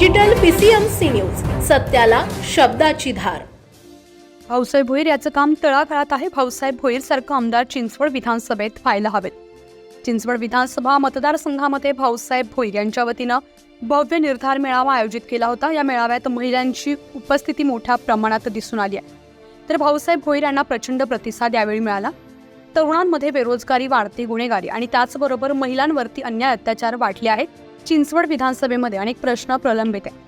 Digital PCMC news सत्याला शब्दाची धार. भाऊसाहेब भोईर याचं काम तळागाळात आहे. भाऊसाहेब भोईर सारखं आमदार चिंचवड विधानसभेत व्हायला हवेत. चिंचवड विधानसभा मतदारसंघामध्ये भाऊसाहेब भोईर यांच्या वतीनं भव्य निर्धार मेळावा आयोजित केला होता. या मेळाव्यात महिलांची उपस्थिती मोठ्या प्रमाणात दिसून आली आहे. तर भाऊसाहेब भोईर यांना प्रचंड प्रतिसाद यावेळी मिळाला. तरुणांमध्ये बेरोजगारी वाढती गुन्हेगारी आणि त्याचबरोबर महिलांवरती अन्याय अत्याचार वाढले आहेत. चिंचवड विधानसभेमध्ये अनेक प्रश्न प्रलंबित आहे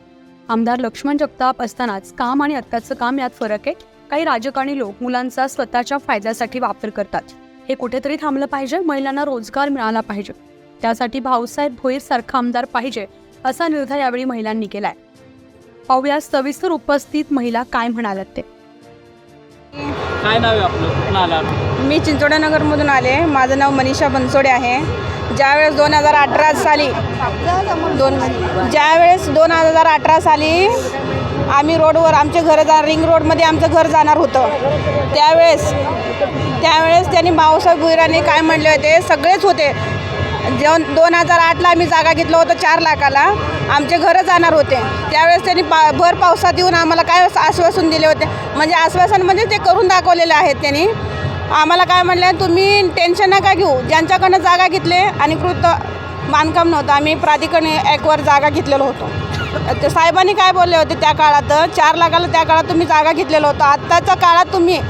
आमदार लक्ष्मण जगताप असतानाच काम आणि आत्ताचं काम यात फरक आहे. काही राजकारणी लोक मुलांचा स्वतःच्या फायद्यासाठी वापर करतात. हे कुठेतरी थांबलं पाहिजे? महिलांना रोजगार मिळाला पाहिजे. त्यासाठी भाऊसाहेब भोईर सारखा आमदार पाहिजे असा निर्धार यावेळी महिलांनी केलाय. पाहूया सविस्तर उपस्थित महिला काय म्हणाल्यात ते. काय नाव आहे आपलं? मी चिंचोड्यानगरमधून आले. माझं नाव मनीषा बनसोडे आहे. ज्यावेळेस दोन हजार अठरा साली दोन ज्यावेळेस दोन हजार अठरा साली आम्ही रोडवर आमचे घर जा रिंग रोडमध्ये आमचं घर जाणार होतं. त्यावेळेस त्यावेळेस त्यांनी भाऊसाहेब भुईराने काय म्हणले होते सगळेच होते. जेवण दोन हजार आठला आम्ही जागा घेतलं होतं चार लाखाला आमचे घरं जाणार होते. त्यावेळेस त्यांनी पा भर पावसात येऊन आम्हाला काय आश्वासन दिले होते म्हणजे आश्वासन म्हणजे ते करून दाखवलेले आहेत त्यांनी. आम्हाला काय म्हणलं तुम्ही टेन्शन नका घेऊ. ज्यांच्याकडनं जागा घेतले आणि कृत बांधकाम नव्हतं आम्ही प्राधिकरण ॲकवर जागा घेतलेलो होतो. ते साहेबांनी काय बोलले होते त्या काळात? चार लाखाला त्या काळात तुम्ही जागा घेतलेलं होतं. आत्ताच्या काळात तुम्ही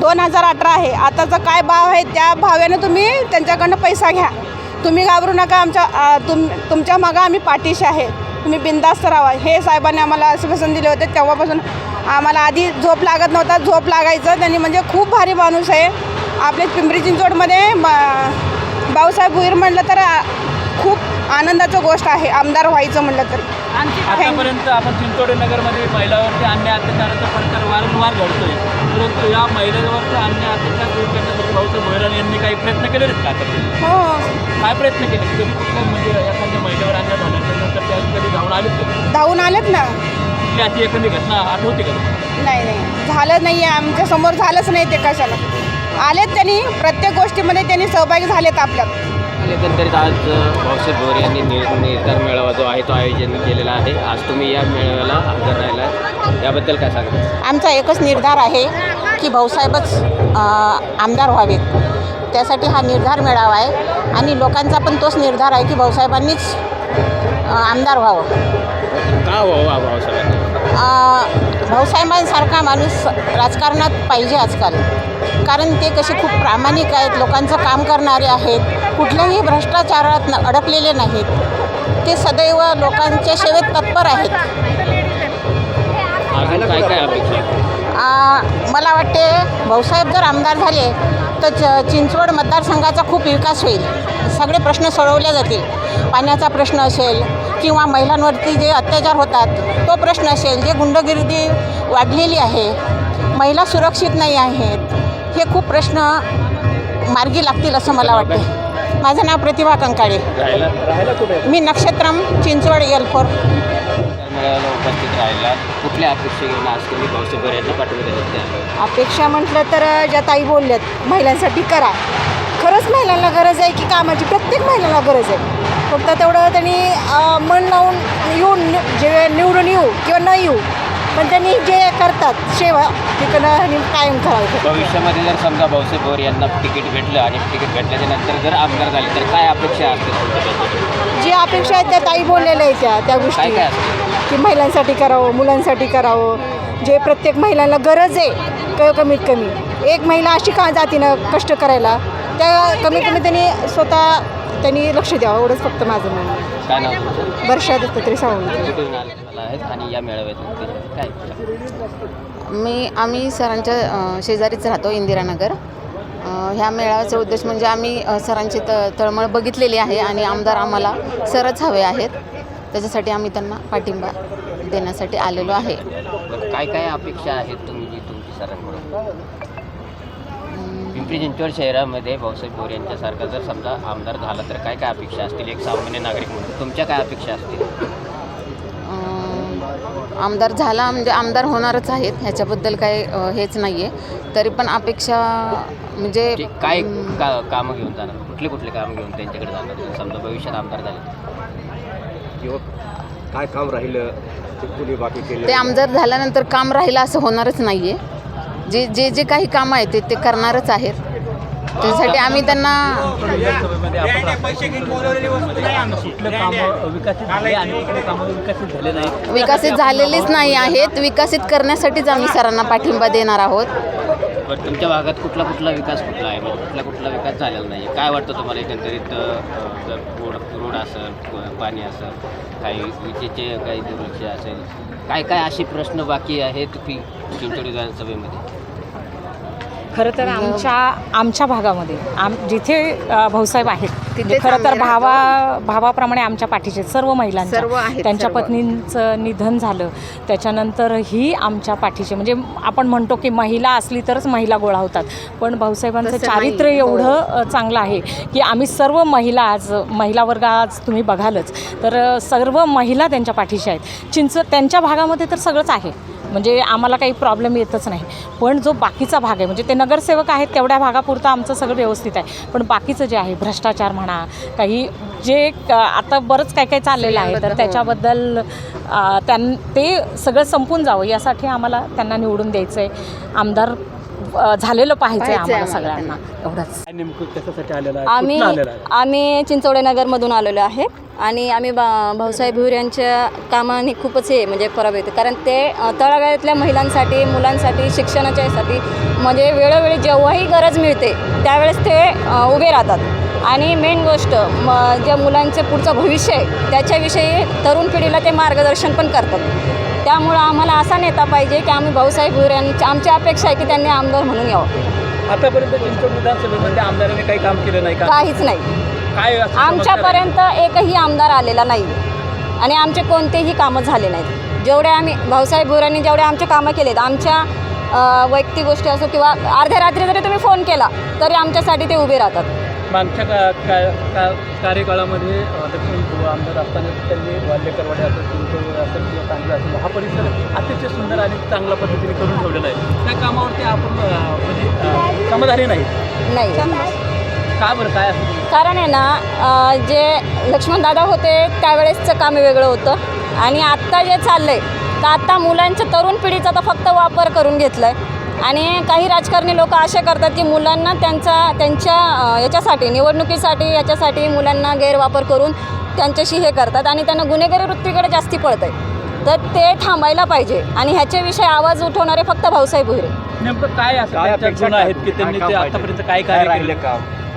दोन हजार अठरा आहे. आताचा काय भाव आहे त्या भावाने तुम्ही त्यांच्याकडनं पैसा घ्या. तुम्ही घाबरू नका. आमच्या तुम तुमच्या मागं आम्ही पाठीशी आहे. तुम्ही बिंदास्त राहा हे साहेबांनी आम्हाला आश्वासन दिले होते तेव्हापासून. आम्हाला आधी झोप लागत नव्हता झोप लागायचं. त्यांनी म्हणजे खूप भारी माणूस आहे. आपले पिंपरी चिंचवडमध्ये म- भाऊसाहेब भुईर म्हणलं तर खूप आनंदाचं गोष्ट आहे आमदार व्हायचं म्हणलं तर. आतापर्यंत आपण चिंचोडे नगरमध्ये महिलावरती अन्याय अत्याचाराचा प्रकार वारंवार घडतोय. परंतु या महिलांवरती अन्याय अत्याचार दूर करण्यासाठी भाऊसाहेब भोयरान यांनी काही प्रयत्न केले आहेत का हो. काय प्रयत्न केले? कधी कुठल्या म्हणजे एखाद्या महिलेवर अन्याय झाल्यानंतर त्या कधी जाऊन आलेत का? धावून आलेत ना. कुठली अशी एखादी घटना आठवते का? नाही नाही. झालं नाही आहे आमच्यासमोर झालंच नाही ते कशाला. आलेत त्यांनी प्रत्येक गोष्टीमध्ये त्यांनी सहभागी झालेत आपल्यात एकंदरीत आज भाऊसाहेब भोर यांनी निर्धार मेळावा जो आहे तो आयोजन केलेला आहे. आज तुम्ही या मेळाव्याला हजर राहिला याबद्दल काय सांगा आमचा एकच निर्धार आहे की भाऊसाहेबच आमदार व्हावेत. त्यासाठी हा निर्धार मिळावा आहे आणि लोकांचा पण तोच निर्धार आहे की भाऊसाहेबांनीच आमदार व्हावं. का व्हावं हा भाऊसाहेबांनी? भाऊसाहेबांसारखा माणूस राजकारणात पाहिजे आजकाल. कारण ते कसे खूप प्रामाणिक आहेत लोकांचं काम करणारे आहेत. कुठल्याही भ्रष्टाचारात न- अडकलेले नाहीत. ते सदैव लोकांच्या सेवेत तत्पर आहेत. काय काय मला वाटते भाऊसाहेब जर आमदार झाले तर च चिंचवड मतदारसंघाचा खूप विकास होईल. सगळे प्रश्न सोडवले जातील. पाण्याचा प्रश्न असेल किंवा महिलांवरती जे अत्याचार होतात तो प्रश्न असेल. जे गुंडगिरी वाढलेली आहे महिला सुरक्षित नाही आहेत हे खूप प्रश्न मार्गी लागतील असं मला वाटते. माझं नाव प्रतिभा कंकाळे. राहायला राहायला कुठे? मी नक्षत्रम चिंचवड एलफोर. मेळाव्याला उपस्थित राहिला. कुठल्या अपेक्षा घेऊन आज तुम्ही भाऊसाहेब भोर यांना पाठवले होते? अपेक्षा म्हटलं तर ज्या ताई बोलल्यात महिलांसाठी करा. खरंच महिलांना गरज आहे की कामाची? प्रत्येक महिलांना गरज आहे. फक्त तेवढं त्यांनी अं, मन लावून येऊन नि- जे निवडून येऊ किंवा न येऊ पण त्यांनी जे करतात सेवा तिकडं कायम करायचं भविष्यामध्ये जर समजा भाऊसाहेब भोर यांना तिकीट भेटलं आणि तिकीट भेटल्याच्या नंतर जर आमदार झाले तर काय अपेक्षा तुमच्या जी अपेक्षा आहेत त्या ताई बोललेल्या आहेत त्या त्या गोष्टी. की महिलांसाठी करावं मुलांसाठी करावं. जे प्रत्येक महिलांना गरज आहे कमीत कमी एक महिला अशी का जाते ना कष्ट करायला? त्या कमीत कमी त्यांनी स्वतः त्यांनी लक्ष द्यावं एवढंच फक्त माझं म्हणणं आहे. काय नाव तुमचं? वर्षा दत्तात्रय सावंत. कुठून आलेला आहेत आणि या मेळाव्यात काय मी आम्ही सरांच्या अ, शेजारीच राहतो इंदिरानगर. अ, ह्या मेळाव्याचा उद्देश म्हणजे आम्ही अ, सरांची त तळमळ बघितलेली आहे आणि आमदार आम्हाला सरच हवे आहेत. त्याच्यासाठी आम्ही त्यांना पाठिंबा देण्यासाठी आलेलो आहे. बरं, काय काय अपेक्षा आहेत तुम्ही जी तुमची सरांकडून? पिंपरी चिंचवड शहरामध्ये भाऊसाहेब बोर यांच्यासारखा जर समजा आमदार झाला तर काय काय अपेक्षा असतील? एक सामान्य नागरिक म्हणून तुमच्या काय अपेक्षा असतील? आमदार झाला म्हणजे आमदार होणारच आहेत ह्याच्याबद्दल अ, हेच नाही आहे तरी पण अपेक्षा म्हणजे जे काय का कामं घेऊन जाणार? कुठले कुठले कामं घेऊन त्यांच्याकडे जाणार? जर समजा भविष्यात आमदार झाले. किंवा काय काम राहिलं? ते कुणी बाकी केलं? ते आमदार झाल्यानंतर काम राहिलं असं होणारच नाही आहे जे जे जे काही कामं आहेत ते ते करणारच आहेत. त्यासाठी आम्ही त्यांना विकसित झालेलेच नाही आहेत. विकसित करण्यासाठीच आम्ही सरांना पाठिंबा देणार आहोत. पण तुमच्या भागात कुठला कुठला विकास कुठला आहे? म्हणजे कुठला कुठला विकास झालेला नाही काय वाटतं तुम्हाला एकंदरीत जर रोड रोड असेल प- पाणी असेल काही विजेचे काही दुरुस्ती असेल काय काय असे प्रश्न बाकी आहेत की चिंचोली विधानसभेमध्ये? खरं तर आमच्या आमच्या भागामध्ये आम जिथे भाऊसाहेब आहेत म्हणजे तिथेच खरं तर. भावा भावाप्रमाणे आमच्या पाठीचे सर्व महिलांच्या त्यांच्या. पत्नींचं निधन झालं त्याच्यानंतर ही आमच्या पाठीचे म्हणजे आपण म्हणतो की महिला असली तरच महिला गोळा होतात पण भाऊसाहेबांचं. चारित्र्य हो. एवढं अ, चांगलं आहे की आम्ही सर्व महिला आज महिला वर्ग आज तुम्ही बघालच तर सर्व महिला त्यांच्या पाठीशी आहेत चिंच त्यांच्या भागामध्ये तर सगळंच आहे म्हणजे आम्हाला काही प्रॉब्लेम येतच नाही. पण जो बाकीचा भाग आहे म्हणजे ते नगरसेवक आहेत तेवढ्या भागापुरतं आमचं सगळं व्यवस्थित आहे. पण बाकीचं जे आहे भ्रष्टाचार म्हणा काही जे आता बरंच काय काय चाललेलं आहे तर हो. त्याच्याबद्दल त्यां ते सगळं संपून जावं यासाठी आम्हाला त्यांना निवडून द्यायचं आहे आमदार झालेलं पाहिजे आम्हाला सगळ्यांना. एवढंच. काय नेमकं कशासाठी आलेलं आहे? आम्ही कुठनं आलेलं आहे? आम्ही चिंचवडे नगरमधून आलेलो आहे. आणि आम्ही बा भाऊसाहेब भुईर यांच्या कामाने खूपच हे म्हणजे फरक येते. कारण ते अ, तळागाळातल्या महिलांसाठी मुलांसाठी शिक्षणाच्या यासाठी म्हणजे वेळोवेळी जेव्हाही गरज मिळते त्यावेळेस ते उभे राहतात. आणि मेन गोष्ट म ज्या मुलांचे पुढचं भविष्य आहे त्याच्याविषयी तरुण पिढीला ते मार्गदर्शन पण करतात. त्यामुळं आम्हाला असा नेता पाहिजे की आम्ही भाऊसाहेब भुईर यांची आमची अपेक्षा आहे की त्यांनी आमदार म्हणून यावं. आतापर्यंत चिंचवड विधानसभेमध्ये आमदारांनी काही काम केलं नाही का? काहीच नाही. काय असं समस्या आहे? आमच्यापर्यंत एकही आमदार आलेला नाही. आणि आमचे कोणतेही कामं झाले नाहीत. जेवढे आम्ही भाऊसाहेब बोरांनी जेवढे आमचे कामं केलेत आमच्या अ, वैयक्तिक गोष्टी असो किंवा अर्ध्या रात्री जरी तुम्ही फोन केला तरी आमच्यासाठी ते उभे राहतात. मागच्या का, का, का कार्यकाळामध्ये दक्षिण पूर्व आमदार असताना त्यांनी वाल्यकरवाडी असेल चिंचवड असेल किंवा सांगली असेल हा परिसर अतिशय सुंदर आणि चांगल्या पद्धतीने करून ठेवलेला आहे. त्या कामावरती आपण म्हणजे समाधानी नाही? नाही. का बरं? काय असं? कारण आहे ना जे लक्ष्मणदादा होते त्यावेळेसचं काम वेगळं होतं. आणि आत्ता जे चाललं आहे तर आत्ता मुलांच्या तरुण पिढीचा तर फक्त वापर करून घेतला आहे आणि काही राजकारणी लोक असे करतात की मुलांना त्यांचा त्यांच्या याच्यासाठी निवडणुकीसाठी याच्यासाठी मुलांना गैरवापर करून त्यांच्याशी हे करतात आणि त्यांना गुन्हेगारी वृत्तीकडे जास्ती पळत आहे तर ते थांबायला पाहिजे आणि ह्याच्याविषयी आवाज उठवणारे फक्त भाऊसाहेब भुईरे. नेमकं काय असं? आहेत की त्यांनी? आतापर्यंत काय कार्य केलं?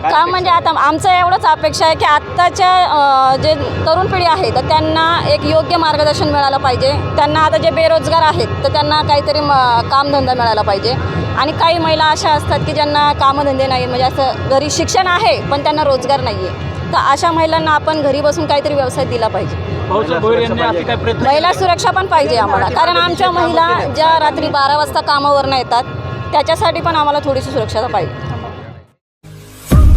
का म्हणजे आता आमचं एवढंच अपेक्षा आहे की आत्ताच्या जे तरुण पिढी आहे तर त्यांना एक योग्य मार्गदर्शन मिळालं पाहिजे. त्यांना आता जे बेरोजगार आहेत तर त्यांना काहीतरी म कामधंदा मिळाला पाहिजे. आणि काही महिला अशा असतात की ज्यांना कामधंदे नाही म्हणजे असं घरी शिक्षण आहे पण त्यांना रोजगार नाही आहे तर अशा महिलांना आपण घरी बसून काहीतरी व्यवसाय दिला पाहिजे. महिला सुरक्षा पण पाहिजे आम्हाला. कारण आमच्या महिला ज्या रात्री बारा वाजता कामावरनं येतात त्याच्यासाठी पण आम्हाला थोडीशी सुरक्षता पाहिजे.